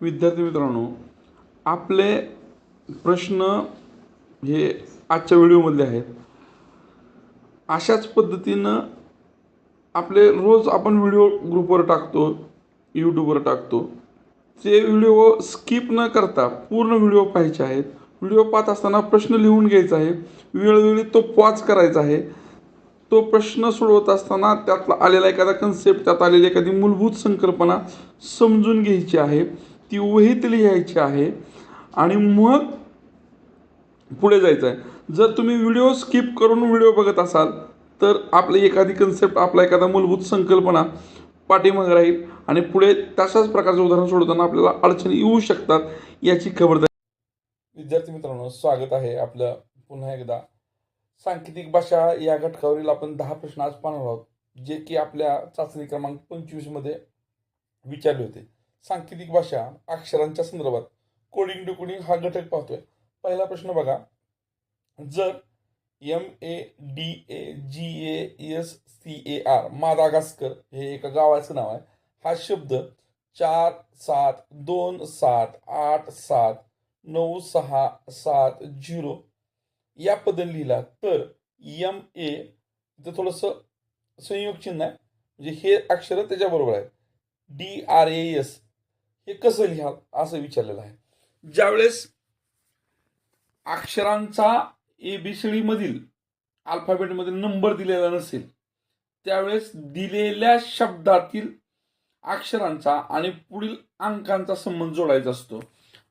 विद्यार्थी मित्रांनो आपले प्रश्न हे आजच्या व्हिडिओमधले आहेत. अशाच पद्धतीनं आपले रोज आपण व्हिडिओ ग्रुपवर टाकतो यूट्यूबवर टाकतो. ते व्हिडिओ स्किप न करता पूर्ण व्हिडिओ पाहायचे आहेत व्हिडिओ पाहत असताना प्रश्न लिहून घ्यायचा आहे वेळोवेळी तो पॉज करायचा आहे. तो प्रश्न सोडवत असताना त्यातला आलेला एखादा कन्सेप्ट त्यात आलेली एखादी मूलभूत संकल्पना समजून घ्यायची आहे. ती वहीत लिहायची आहे. आणि मग पुढे जायचं आहे जर तुम्ही व्हिडिओ स्किप करून व्हिडिओ बघत असाल तर आपली एखादी कन्सेप्ट आपला एखादा मूलभूत संकल्पना पाठीमागे राहील. आणि पुढे तशाच प्रकारचं उदाहरण सोडवताना आपल्याला अडचणी येऊ शकतात याची खबरदारी विद्यार्थी मित्रांनो स्वागत आहे आपलं पुन्हा एकदा. सांकेतिक भाषा या घटकावरील आपण दहा प्रश्न आज पाहणार आहोत जे की आपल्या चाचणी क्रमांक पंचवीसमध्ये विचारले होते. सांकेतिक भाषा अक्षरांच्या संदर्भात. कोडिंग डिकोडिंग हा घटक पाहतोय. पहिला प्रश्न बघा. जर M A D A G A S C A R Madagascar हे एका गावाचं नाव आहे. हा शब्द चार सात दोन सात आठ सात नऊ सहा सात झिरो या पद्धतीने लिहिला तर एम ए इथं थोडंसं संयोग चिन्ह आहे. म्हणजे हे अक्षर त्याच्याबरोबर आहे डी आर ए एस हे कसं लिहा असं विचारलेलं आहे. ज्यावेळेस अक्षरांचा एबीसीडी मधील अल्फाबेटमधील नंबर दिलेला नसेल त्यावेळेस दिलेल्या शब्दातील अक्षरांचा आणि पुढील अंकांचा संबंध जोडायचा असतो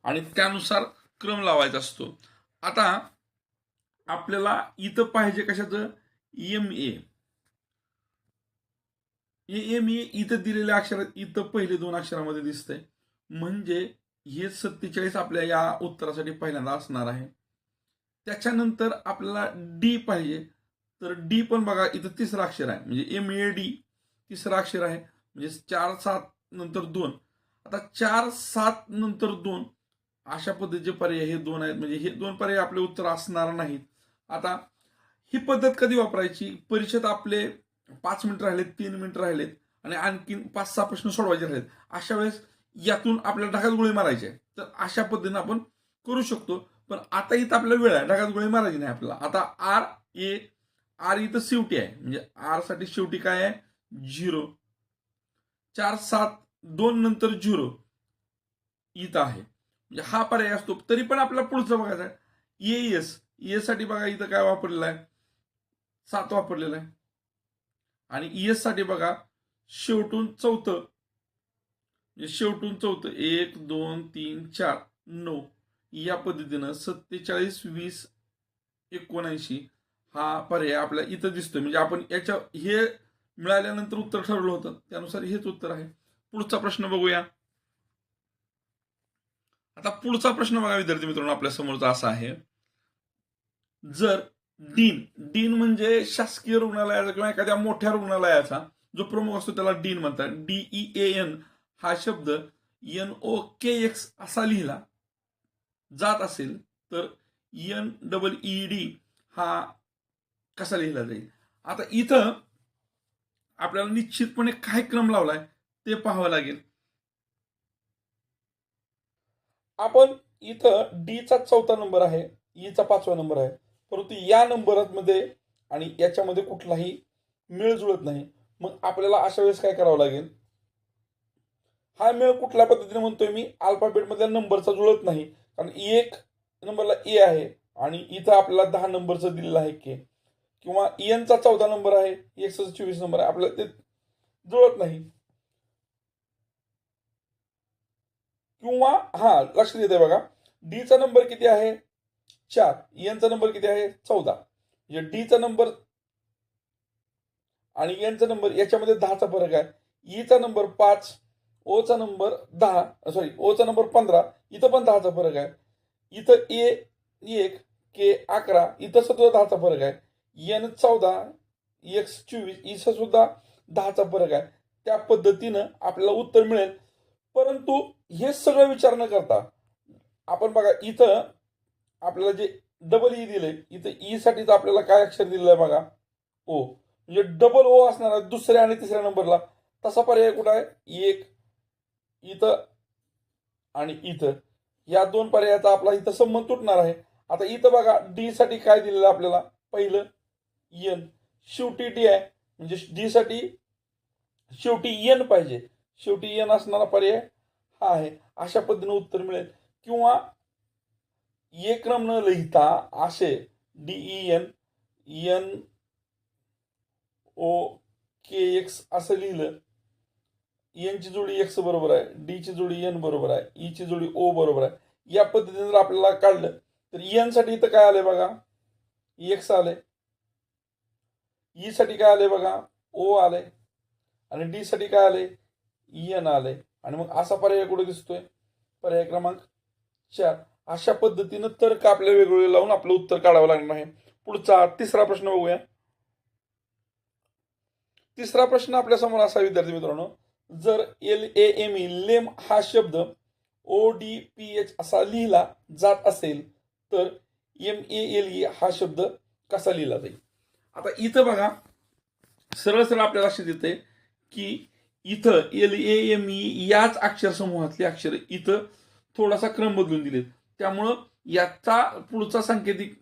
आणि त्यानुसार क्रम लावायचा असतो. आता आपल्याला इथं पाहिजे कशाचं? एम ए एम ए इथं दिलेल्या अक्षरात इथं पहिले दोन अक्षरामध्ये दिसतंय. म्हणजे हे सत्तेचाळीस आपल्या या उत्तरासाठी पहिल्यांदा असणार आहे. त्याच्यानंतर आपल्याला डी पाहिजे. तर डी पण बघा इथं तिसरं अक्षर आहे. म्हणजे एम ए डी तिसरं अक्षर आहे. म्हणजे चार सात नंतर दोन. आता चार सात नंतर दोन अशा पद्धतीचे पर्याय हे दोन आहेत. म्हणजे हे दोन पर्याय आपले उत्तर असणार नाहीत. आता ही पद्धत कधी वापरायची? परीक्षेत आपले पाच मिनिट राहिलेत तीन मिनिट राहिलेत आणि आणखी पाच सहा प्रश्न सोडवायचे राहिलेत. अशा वेळेस यातून आपल्याला ढगात गोळी मारायची आहे. तर अशा पद्धतीनं आपण करू शकतो. पण आता इथं आपल्याला वेळ आहे. ढगात गोळी मारायची नाही आपल्याला. आता आर ए आर इथं शेवटी आहे. म्हणजे आरसाठी शेवटी काय आहे? झिरो. चार सात दोन नंतर झिरो. इथं आहे. म्हणजे हा पर्याय असतो. तरी पण आपल्याला पुढचं बघायचं आहे. A S. ए साठी बघा इथं काय वापरलेलं आहे? सात वापरलेलं आहे. आणि एससाठी बघा शेवटून चौथं. म्हणजे शेवटून चौथं एक दोन तीन चार नऊ. या पद्धतीनं सत्तेचाळीस वीस एकोणऐंशी हा पर्याय आपल्या इथं दिसतोय. म्हणजे आपण याच्या हे मिळाल्यानंतर उत्तर ठरवलं होतं. त्यानुसार हेच उत्तर आहे. पुढचा प्रश्न बघूया. आता पुढचा प्रश्न बघा विद्यार्थी मित्रांनो आपल्या समोरचा असा आहे. जर डीन डीन म्हणजे शासकीय रुग्णालयाचा किंवा एखाद्या मोठ्या रुग्णालयाचा जो प्रमुख असतो त्याला डीन म्हणतात. डीई ए एन हा शब्द एन ओ के एक्स असा लिहिला जात असेल तर एन डबल ई डी हा कसा लिहिला जाईल? आता इथं आपल्याला निश्चितपणे काय क्रम लावलाय ते पाहावं लागेल. आपण इथं डीचा चौथा नंबर आहे e ईचा पाचवा नंबर आहे. परंतु या नंबरमध्ये आणि याच्यामध्ये कुठलाही मिळ जुळत नाही. मग आपल्याला अशा वेळेस काय करावं लागेल? हा मेळ कुठल्या पद्धतीने म्हणतोय मी? अल्फाबेटमधल्या नंबरचा जुळत नाही. कारण e एक नंबरला ए e आहे आणि e इथं आपल्याला दहा नंबरचं दिलेलं आहे के किंवा एनचा चौदा नंबर आहे एक्सचा चोवीस नंबर आहे. आपल्याला ते जुळत नाही. किंवा हा लक्ष देते बघा. डीचा नंबर किती आहे? चार. एनचा नंबर किती आहे? चौदा. म्हणजे डीचा नंबर आणि एनचा नंबर याच्यामध्ये दहाचा फरक आहे. ईचा नंबर पाच ओचा नंबर दहा सॉरी ओचा नंबर पंधरा इथं पण दहाचा फरक आहे. इथं ए एक के अकरा इथं सुद्धा दहाचा फरक आहे. एन चौदा एक्स चोवीस इथं सुद्धा दहाचा फरक आहे. त्या पद्धतीनं आपल्याला उत्तर मिळेल. परंतु हे सगळं विचार न करता आपण बघा इथं आपल्याला जे डबल ई दिले इथं e ई साठीच आपल्याला काय अक्षर दिलेलं आहे बघा? ओ म्हणजे डबल ओ असणार आहे दुसऱ्या आणि तिसऱ्या नंबरला तसा पर्याय कुठं आहे? एक इथं आणि इथं. या दोन पर्यायाचा आपला इथं संबंध तुटणार आहे. आता इथं बघा डी साठी काय दिलेलं आपल्याला? पहिलं एन शेवटी डी आहे. म्हणजे डी साठी शेवटी एन पाहिजे. शेवटी एन असणारा पर्याय हा आहे. अशा पद्धतीने उत्तर मिळेल. किंवा एक क्रम न लिहिता असे D E N N O K X असं लिहिलं. एन ची जोडी एक्स बरोबर आहे डी ची जोडी एन बरोबर आहे ई ची जोडी ओ बरोबर आहे. या पद्धतीने जर आपल्याला काढलं तर एनसाठी इथं काय आलंय बघा? एक्स आले ई साठी काय आले बघा? ओ आले आणि डी साठी काय आले एन आले आणि मग असा पर्याय कुठे दिसतोय? पर्याय क्रमांक चार. अशा पद्धतीनं तर्क आपल्या वेगवेगळे लावून आपलं उत्तर काढावं लागणार आहे. पुढचा तिसरा प्रश्न बघूया. तिसरा प्रश्न आपल्यासमोर असा विद्यार्थी मित्रांनो. जर L A M E lame हा शब्द ओ डी पी एच असा लिहिला जात असेल तर एम ए एल ई हा शब्द कसा लिहिला जाईल? आता इथं बघा सरळ सरळ आपल्याला लक्षात येते की इथं एल ए एम ई याच अक्षर समूहातले अक्षर इथं थोडासा क्रम बदलून दिलेत. त्यामुळं याचा पुढचा सांकेतिक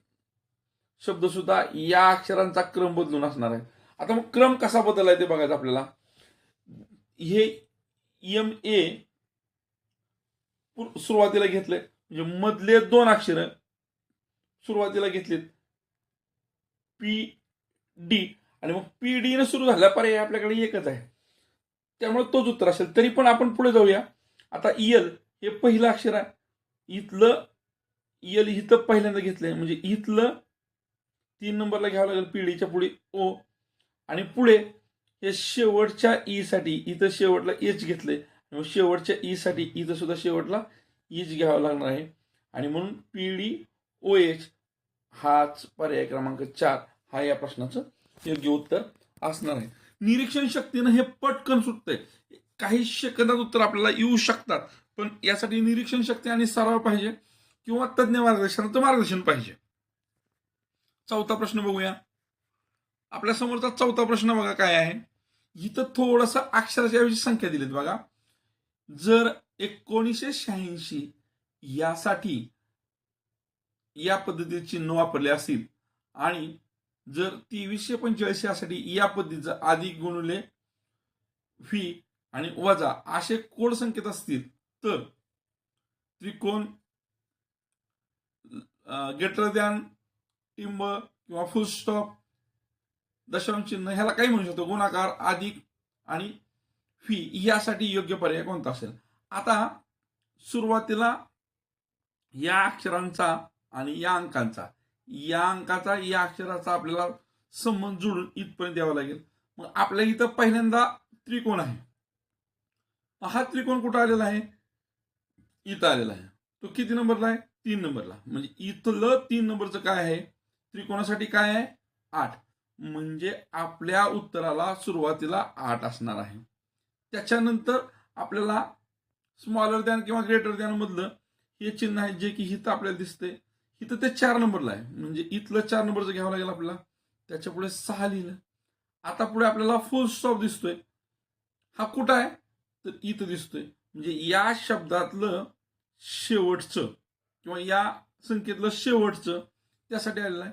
शब्द सुद्धा या अक्षरांचा क्रम बदलून असणार आहे. आता मग क्रम कसा बदललाय ते बघायचं आपल्याला. हे एम ए सुरुवातीला घेतलंय. म्हणजे मधले दोन अक्षर सुरुवातीला घेतलेत. पी डी आणि मग पी डी ने सुरू झाला पर्याय आपल्याकडे एकच आहे. त्यामुळे तोच उत्तर असेल. तरी पण आपण पुढे जाऊया. आता इयल हे पहिलं अक्षर आहे. इथलं एल इथं पहिल्यांदा घेतलंय. म्हणजे इथलं तीन नंबरला घ्यावं लागेल पिढीच्या पुढे ओ आणि पुढे हे शेवटच्या ई साठी इथं शेवटला एच घेतलंय. मग शेवटच्या ई साठी इथं सुद्धा शेवटला ईच घ्यावं लागणार आहे. आणि म्हणून पी डी ओ एच हाच पर्याय क्रमांक चार हा या प्रश्नाचं योग्य उत्तर असणार आहे. निरीक्षण शक्तीनं हे पटकन सुटतंय. काही सेकंदात उत्तर आपल्याला येऊ शकतात पण यासाठी निरीक्षण शक्ती आणि सराव पाहिजे किंवा तज्ज्ञ मार्गदर्शनाचं मार्गदर्शन पाहिजे. चौथा प्रश्न बघूया. आपल्या समोरचा चौथा प्रश्न बघा काय आहे. इथं थोडस अक्षराच्या ऐवजी संख्या दिलीत बघा. जर एकोणीसशे शहाऐंशी यासाठी या पद्धतीचे चिन्ह वापरले असतील आणि जर तेवीसशे पंचेचाळीस यासाठी या पद्धतीचं अधिक गुणले व्ही आणि वजा असे कोड संकेत असतील तर त्रिकोण गेटर दॅन टिंब किंवा फुल स्टॉप दशांश चिन्ह ह्याला काही म्हणू शकतो. गुणाकार अधिक आणि फी यासाठी योग्य पर्याय कोणता असेल? आता सुरुवातीला या अक्षरांचा आणि या अंकांचा. या अंकाचा या अक्षराचा आपल्याला संबंध जुळून इथपर्यंत द्यावा लागेल. मग आपल्या इथं पहिल्यांदा त्रिकोण आहे. हा त्रिकोण कुठं आलेला आहे? इथं आलेला आहे. तो किती नंबरला आहे? तीन नंबरला. म्हणजे इथलं तीन नंबरचं काय आहे? त्रिकोणासाठी काय आहे? आठ. म्हणजे आपल्या उत्तराला सुरुवातीला आठ असणार आहे. त्याच्यानंतर आपल्याला स्मॉलर दॅन किंवा ग्रेटर दॅन मधलं हे चिन्ह आहे जे की हिथं आपल्याला दिसतंय. इथं ते चार नंबरला आहे. म्हणजे इथलं चार नंबरचं घ्यावं लागेल आपल्याला त्याच्या पुढे सहा लिहिलं. आता पुढे आपल्याला फुल स्टॉप दिसतोय. हा कुठं आहे? तर इथं दिसतोय. म्हणजे या शब्दातलं शेवटचं किंवा या संख्येतलं शेवटचं त्यासाठी आलेलं आहे.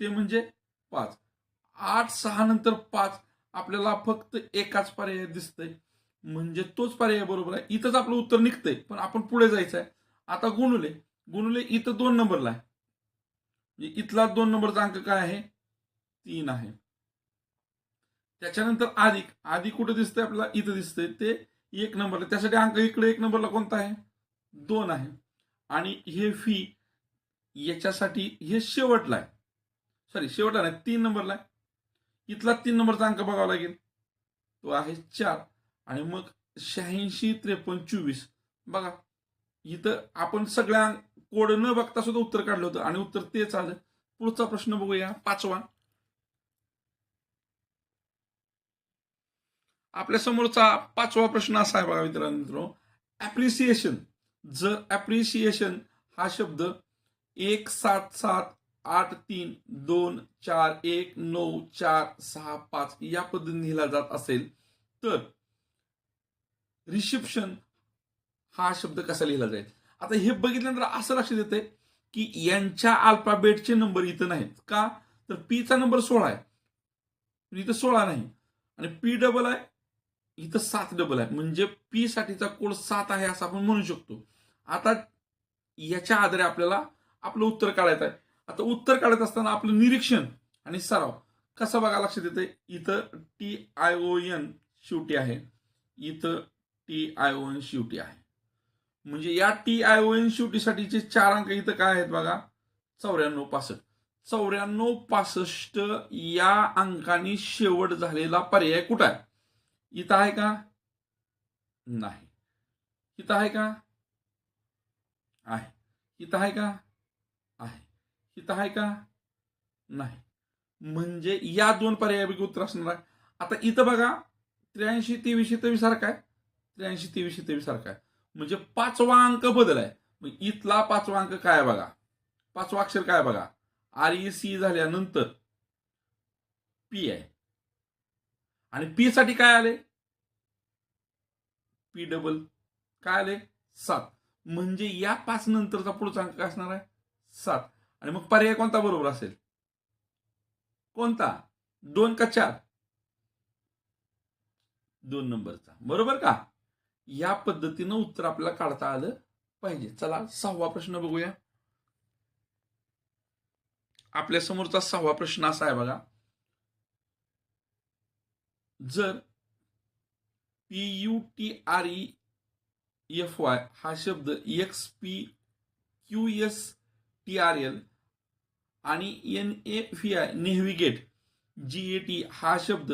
ते म्हणजे पाच. आठ सहा नंतर पाच आपल्याला फक्त एकाच पर्याय दिसतंय. म्हणजे तोच पर्याय बरोबर आहे. इथंच आपलं उत्तर निघतंय पण आपण पुढे जायचं आहे आता गुणुले. गुणुले इथं दोन नंबरला आहे. म्हणजे इथला दोन नंबरचा अंक काय आहे? तीन आहे. त्याच्यानंतर अधिक आधी कुठे दिसतंय आपल्याला? इथं दिसतंय. ते एक नंबरला. त्यासाठी अंक इकडे एक नंबरला कोणता आहे? दोन आहे. आणि हे फी याच्यासाठी हे शेवटला आहे. सॉरी शेवटला नाही. तीन नंबरला आहे. इथला तीन नंबरचा अंक बघावा लागेल. तो आहे चार. आणि मग शहाऐंशी त्रेपन्न चोवीस. बघा इथं आपण सगळ्या कोड न बघता सुद्धा उत्तर काढलं होतं. आणि उत्तर तेच आलं. पुढचा प्रश्न बघूया. पाचवा. आपल्या समोरचा पाचवा प्रश्न असा आहे बघा मित्रांनो. ऍप्रिसिएशन जर ऍप्रिसिएशन हा शब्द एक सात सात आठ तीन दोन चार एक नऊ चार सहा पाच या पद्धतीने लिहिला जात असेल तर रिसेप्शन हा शब्द कसा लिहिला जाईल? आता हे बघितल्यानंतर असं लक्षात येतंय की यांच्या अल्फाबेटचे नंबर इथं नाहीत. का? तर पीचा नंबर सोळा आहे. इथं सोळा नाही. आणि पी डबल आहे इथं सात डबल आहे. म्हणजे पी साठीचा कोड सात आहे असं आपण म्हणू शकतो. आता याच्या आधारे आपल्याला आपलं उत्तर काढायचं आहे. आता उत्तर काढत असताना आपलं निरीक्षण आणि सराव कसा बघा लक्षात येते इथं टी आय ओ एन शेवटी आहे. इथं टी आय ओ एन शेवटी आहे. म्हणजे या टी आय ओ एन शेवटीसाठीचे चार अंक इथं काय आहेत बघा? चौऱ्याण्णव पासष्ट. चौऱ्याण्णव पासष्ट या अंकाने शेवट झालेला पर्याय कुठं आहे? इथं आहे का? नाही. इथं आहे का? आहे. इथं आहे का? इथं आहे का? नाही. म्हणजे या दोन पर्यायापैकी उत्तर असणार आहे. आता इथं बघा त्र्याऐंशी तेवीसशे तेवीस सारखा आहे. त्र्याऐंशी तेवीसशे तेवीस सारखा आहे. म्हणजे पाचवा अंक बदल आहे. मग इथला पाचवा अंक काय बघा? पाचवा अक्षर काय बघा? आर ई सी झाल्यानंतर पी आहे. आणि पी साठी काय आले? पी डबल काय आले? सात. म्हणजे या पाच नंतरचा पुढचा अंक काय असणार आहे? सात. आणि मग पर्याय कोणता बरोबर असेल? कोणता? दोन का चार? दोन नंबरचा. बरोबर का? या पद्धतीनं उत्तर आपल्याला काढता आलं पाहिजे. चला सहावा प्रश्न बघूया. आपल्या समोरचा सहावा प्रश्न असा आहे बघा. जर P U T R E F Y हा शब्द X P Q S T R L आणि N A V I navigate G A T हा शब्द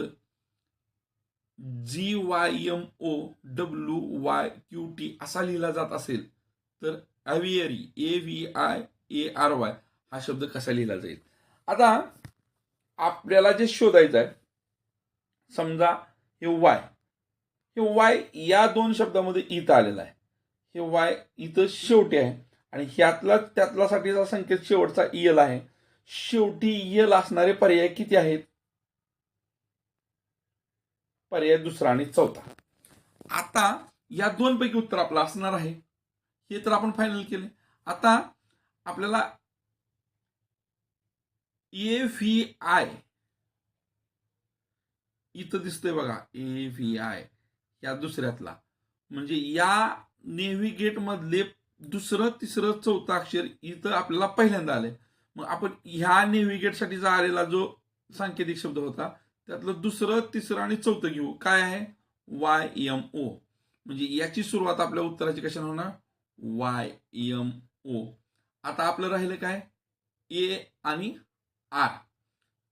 G Y M O W Y Q T असा लिहिला जात असेल तर aviary A V I A R Y हा शब्द कसा लिहिला जाईल? आता आपल्याला जे शोधायचं आहे समजा हे वाय हे वाय या दोन शब्दामध्ये इथं आलेलं आहे. हे वाय इथं शेवटी आहे. आणि ह्यातला त्यातला साठीचा संकेत शेवटचा इयल आहे. शेवटी इयल असणारे पर्याय किती आहेत? पर्याय दुसरा आणि चौथा. आता या दोन पैकी उत्तर आपलं असणार आहे. हे तर आपण फायनल केले आता आपल्याला ए व्ही आय इथं दिसतंय बघा. ए व्ही आय या दुसऱ्यातला. म्हणजे या नेव्हिगेट मधले दुसरं तिसरं चौथं अक्षर इथं आपल्याला पहिल्यांदा आलंय. मग आपण ह्या नेव्हिगेटसाठीचा आलेला जो सांकेतिक शब्द होता त्यातलं दुसरं तिसरं आणि चौथं घेऊ. काय आहे? वाय एम ओ म्हणजे याची सुरुवात आपल्या उत्तराची कशाने होणार? वाय एम ओ आता आपलं राहिलं काय? ए आणि आर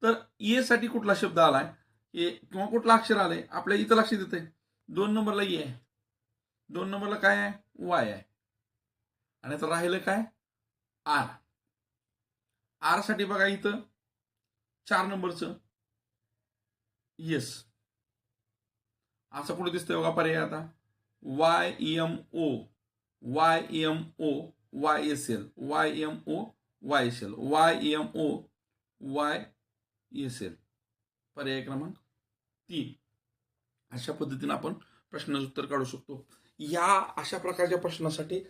तर ए साठी कुठला शब्द आलाय? ए किंवा कुठला अक्षर आलाय? आपल्या इथं लक्षात येते दोन नंबरला ए आहे. दोन नंबरला काय आहे? वाय आहे. आणि आता राहिलं काय? आर. आरसाठी बघा इथं चार नंबरचं. येस असं कुठे दिसतंय बघा पर्याय आता. Y M O Y M O Y S L Y M O Y S L Y M O Y S L पर्याय क्रमांक तीन. अशा पद्धतीने आपण प्रश्नाचं उत्तर काढू शकतो. या अशा प्रकारच्या प्रश्नासाठी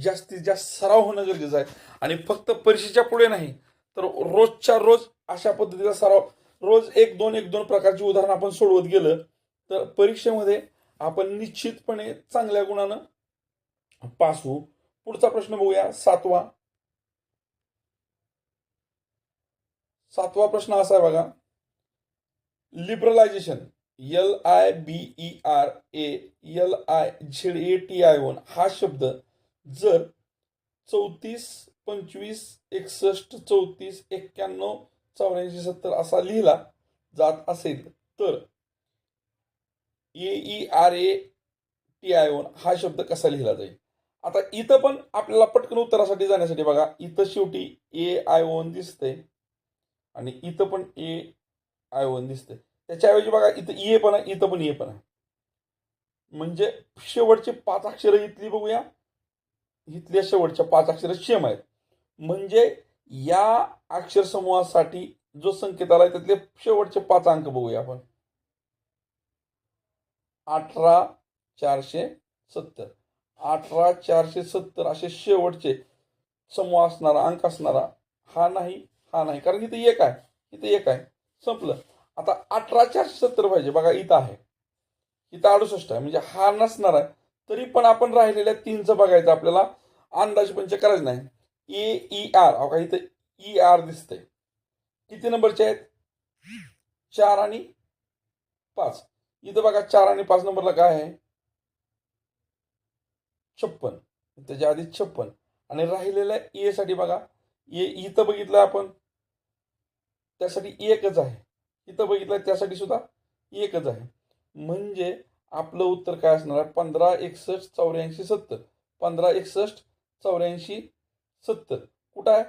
जास्तीत जास्त सराव होणं गरजेचं आहे. आणि फक्त परीक्षेच्या पुढे नाही तर रोजच्या रोज अशा पद्धतीचा सराव रोज एक दोन एक दोन प्रकारची उदाहरणं आपण सोडवत गेलं तर परीक्षेमध्ये आपण निश्चितपणे चांगल्या गुणानं पास होऊ. पुढचा प्रश्न बघूया सातवा. सातवा प्रश्न असा आहे बघा. Liberalization L I B E R A L I Z A T I one हा शब्द जर चौतीस पंचवीस एकसष्ट चौतीस एक्क्याण्णव चौऱ्याऐंशी सत्तर असा लिहिला जात असेल तर A E R A T I on हा शब्द कसा लिहिला जाईल? आता इथं पण आपल्याला पटकन उत्तरासाठी जाण्यासाठी बघा इथं शेवटी ए आय ओन दिसतंय आणि इथं पण ए आय ओन दिसतंय. त्याच्याऐवजी बघा इथं ए पण आहे इथं पण ए पण आहे. म्हणजे शेवटचे पाच अक्षरं इथली बघूया. इथल्या शेवटच्या पाच अक्षर शेम आहेत. म्हणजे या अक्षर समूहासाठी जो संकेत आहे त्यातले शेवटचे पाच अंक बघूया आपण. अठरा चारशे सत्तर. अठरा चारशे सत्तर असे शेवटचे समूह असणारा अंक असणारा हा नाही हा नाही. कारण इथं एक आहे इथं एक आहे. संपलं. आता अठरा चारशे सत्तर पाहिजे. बघा इथं आहे. इथं अडुसष्ट आहे. म्हणजे हा नसणार आहे. तरी पण आपण राहिलेल्या तीनचं बघायचं आपल्याला अंदाज पंच करायचं नाही. A E R. अहो का इथं ई आर दिसतंय. किती नंबरचे आहेत? चार आणि पाच. इथं बघा चार आणि पाच नंबरला काय आहे? छप्पन. त्याच्या आधी छप्पन. आणि राहिलेल्या ए साठी बघा ए इथं बघितलं आपण त्यासाठी एकच आहे. इथं बघितलं त्यासाठी सुद्धा एकच आहे. म्हणजे आपलं उत्तर काय असणार आहे? पंधरा एकसष्ट चौऱ्याऐंशी सत्तर. पंधरा एकसष्ट चौऱ्याऐंशी सत्तर. कुठं आहे?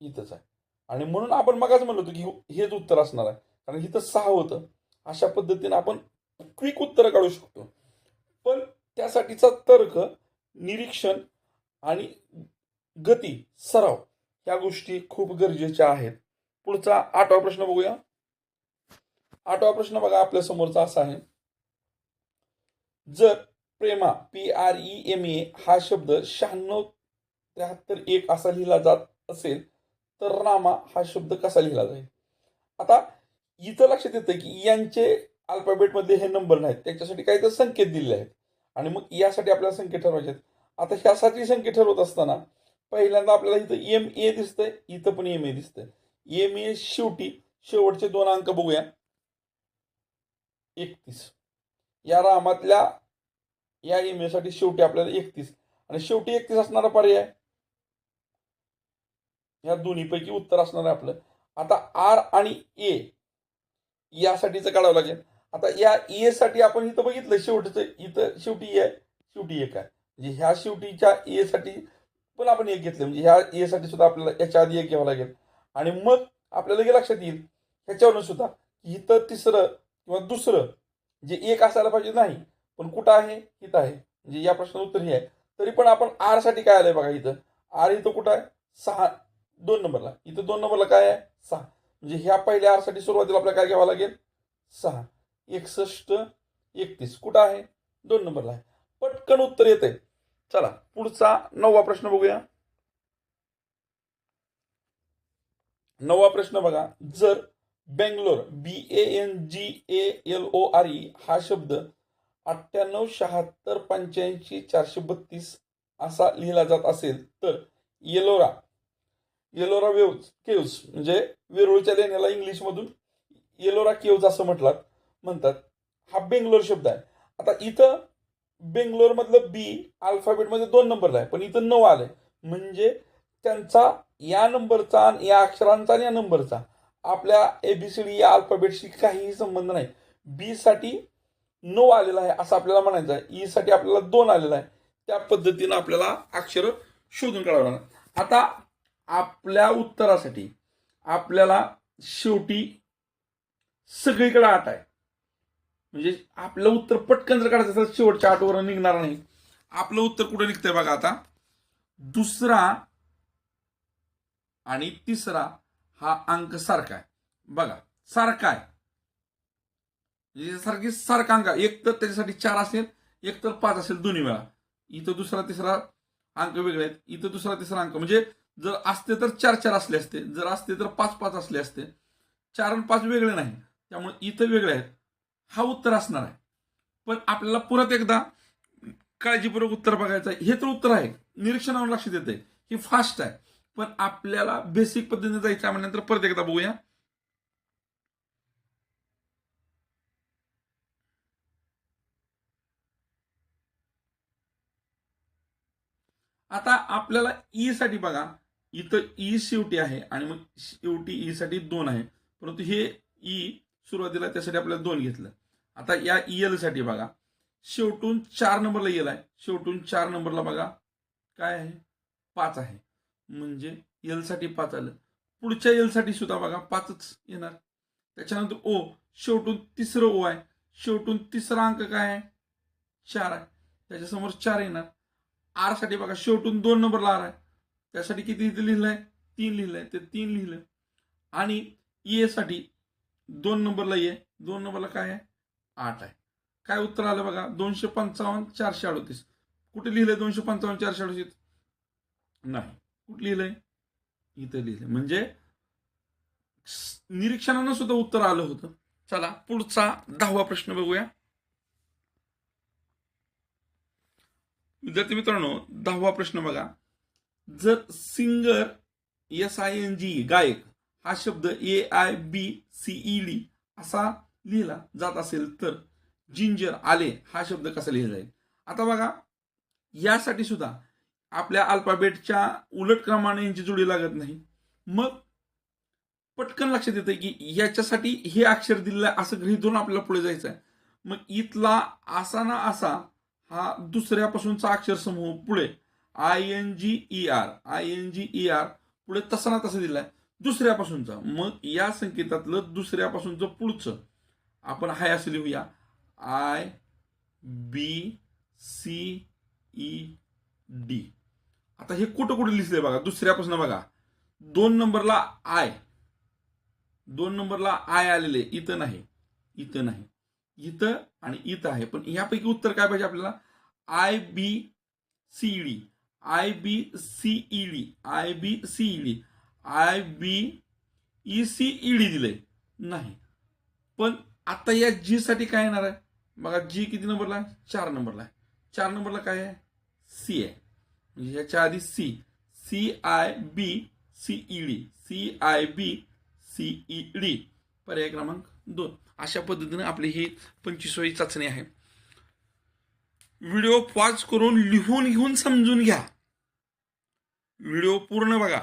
इथंच आहे. आणि म्हणून आपण मगाच म्हणलो होतो की हेच उत्तर असणार आहे. कारण इथं सहा होतं. अशा पद्धतीने आपण क्विक उत्तर काढू शकतो. पण त्यासाठीचा तर्क निरीक्षण आणि गती सराव ह्या गोष्टी खूप गरजेच्या आहेत. पुढचा आठवा प्रश्न बघूया. आठवा प्रश्न बघा आपल्या समोरचा असा आहे. जर Prema P R E M A हा शब्द शहाण्णव त्र्याहत्तर एक असा लिहिला जात असेल तर रामा हा शब्द कसा लिहिला जाईल? आता इथं लक्षात येतं की यांचे अल्फाबेटमध्ये हे नंबर नाहीत. त्याच्यासाठी काही तर संकेत दिलेले आहेत. आणि मग यासाठी आपल्याला संकेत ठरवायचे आहेत. आता ह्यासाठी संकेत ठरवत असताना पहिल्यांदा आपल्याला इथं एम ए दिसतंय इथं पण एम ए दिसतंय. एम ए शेवटी शेवटचे दोन अंक बघूया. एकतीस. या रामातल्या या एमसाठी शेवटी आपल्याला एकतीस. आणि शेवटी एकतीस असणारा पर्याय? या दोन्हीपैकी उत्तर असणार आहे आपलं. आता आर आणि ए यासाठीचं काढावं लागेल. आता या ए साठी आपण इथं बघितलं शेवटचं इथं शेवटी ए आहे शेवटी एक आहे. म्हणजे ह्या शेवटीच्या ए साठी पण आपण एक घेतलं. म्हणजे ह्या ए साठी सुद्धा आपल्याला याच्या आधी एक घ्यावं लागेल. आणि मग आपल्याला हे लक्षात येईल. ह्याच्यावरून सुद्धा की इथं तिसरं किंवा दुसरं जे एक असायला पाहिजे नाही पण कुठं आहे? इथं आहे. म्हणजे या प्रश्नाचं उत्तर हे आहे. तरी पण आपण आरसाठी काय आलंय बघा इथं? आर इथं कुठं आहे? सहा दोन नंबरला. इथं दोन नंबरला काय आहे? सहा. म्हणजे ह्या पहिल्या आरसाठी सुरुवातीला आपल्याला काय घ्यावं लागेल? सहा. एकसष्ट एकतीस. कुठं आहे? दोन नंबरला आहे. पटकन उत्तर येते चला पुढचा नववा प्रश्न बघूया. नववा प्रश्न बघा. जर Bangalore B A N G A L O R E हा शब्द अठ्ठ्याण्णव शहात्तर पंच्याऐंशी चारशे बत्तीस असा लिहिला जात असेल तर येलोरा येलोरा वेव्ज केव्ज म्हणजे वेरूळच्या लेण्याला इंग्लिशमधून येलोरा केव्ज असं म्हटलात म्हणतात. हा बेंगलोर शब्द आहे. आता इथं बेंगलोरमधलं बी अल्फाबेटमध्ये दोन नंबरला आहे पण इथं नऊ आलंय. म्हणजे त्यांचा या नंबरचा आणि या अक्षरांचा आणि या नंबरचा आपल्या एबीसीडी या अल्फाबेटशी काहीही संबंध नाही. बी साठी नऊ आलेला आहे असं आपल्याला म्हणायचं आहे. ई साठी आपल्याला दोन आलेला आहे. त्या पद्धतीनं आपल्याला अक्षर शोधून काढावं लागणार. आता आपल्या उत्तरासाठी आपल्याला शेवटी सगळीकडे आठ आहे. म्हणजे आपलं उत्तर पटकन जर काढायचं असेल शेवटच्या आठवर निघणार नाही. आपलं उत्तर कुठे निघतंय बघा आता. दुसरा आणि तिसरा हा अंक सारखा आहे. बघा सारखा आहे. म्हणजे सारखी सारखा अंक आहे. एक तर त्याच्यासाठी चार असेल एक तर पाच असेल दोन्ही वेळा. इथं दुसरा तिसरा अंक वेगळे आहेत. इथं दुसरा तिसरा अंक. म्हणजे जर असते तर चार चार असले असते. जर असते तर पाच पाच असले असते. चार आणि पाच वेगळे नाही. त्यामुळे इथं वेगळे आहेत. हा उत्तर असणार आहे. पण आपल्याला परत एकदा काळजीपूर्वक उत्तर बघायचं आहे. हे तर उत्तर आहे. निरीक्षणावर लक्ष देत आहे ही फास्ट आहे. पण आपल्याला बेसिक पद्धतीने जायचं आहे म्हणल्यानंतर परत एकदा बघूया. आता आपल्याला ई साठी बघा इथं ई शेवटी आहे आणि मग शेवटी ई साठी दोन आहे. परंतु हे ई सुरुवातीला त्यासाठी आपल्याला दोन घेतलं. आता या ईल साठी बघा शेवटून चार नंबरला येल आहे. शेवटून चार नंबरला बघा काय आहे? पाच आहे. म्हणजे एलसाठी पाच आलं. पुढच्या एलसाठी सुद्धा बघा पाचच येणार. त्याच्यानंतर ओ शेवटून तिसरं ओ आहे. शेवटून तिसरा अंक काय आहे? चार आहे. त्याच्यासमोर चार येणार. आरसाठी बघा शेवटून दोन नंबरला आर आहे. त्यासाठी किती इथे लिहिलंय? तीन लिहिलंय. ते तीन लिहिलं. आणि ए साठी दोन नंबरला ये दोन नंबरला काय आहे? आठ आहे. काय उत्तर आलं बघा? दोनशे पंचावन्न चारशे अडतीस. कुठे लिहिलंय दोनशे पंचावन्न चारशे अडतीस? नाही. कुठं लिहिलंय? इथं लिहिलंय. म्हणजे निरीक्षणानं सुद्धा उत्तर आलं होतं. चला पुढचा दहावा प्रश्न बघूया. विद्यार्थी मित्रांनो दहावा प्रश्न बघा. जर singer S I N G गायक हा शब्द A I B C E D असा लिहिला जात असेल तर जिंजर आले हा शब्द कसा लिहिला जाईल? आता बघा यासाठी सुद्धा आपल्या अल्फाबेटच्या उलट क्रमाने यांची जोडी लागत नाही. मग पटकन लक्षात येतं की याच्यासाठी हे अक्षर दिलेलं आहे असं गृहीत धरून आपल्याला पुढे जायचं आहे मग इथला असा ना असा हा दुसऱ्यापासूनचा अक्षर समूह पुढे. I N G E R I N G E R पुढे तसा ना तसा दिलाय. दुसऱ्यापासूनचा. मग या संकेतातलं दुसऱ्यापासूनचं पुढचं. आपण हाय असं लिहूया. I B C E D आता हे कुठं कुठं लिहिलंय बघा? दुसऱ्यापासून बघा. दोन नंबरला आय. दोन नंबरला आय आलेले. इथं नाही. इथं नाही. इथं आणि इथं आहे. पण यापैकी उत्तर काय पाहिजे आपल्याला? I B C D. I B C E D. I B C E D. I B E C E D दिलंय. नाही. पण आता या जी साठी काय येणार आहे? बघा जी किती नंबरला आहे? चार नंबरला आहे. चार नंबरला काय आहे? सी आहे. म्हणजे ह्याच्या आधी C C I B C E D C I B C E D पर्याय क्रमांक दोन. अशा पद्धतीने आपली ही पंचवीसवी चाचणी आहे. व्हिडिओ पॉज करून लिहून घेऊन समजून घ्या. व्हिडिओ पूर्ण बघा.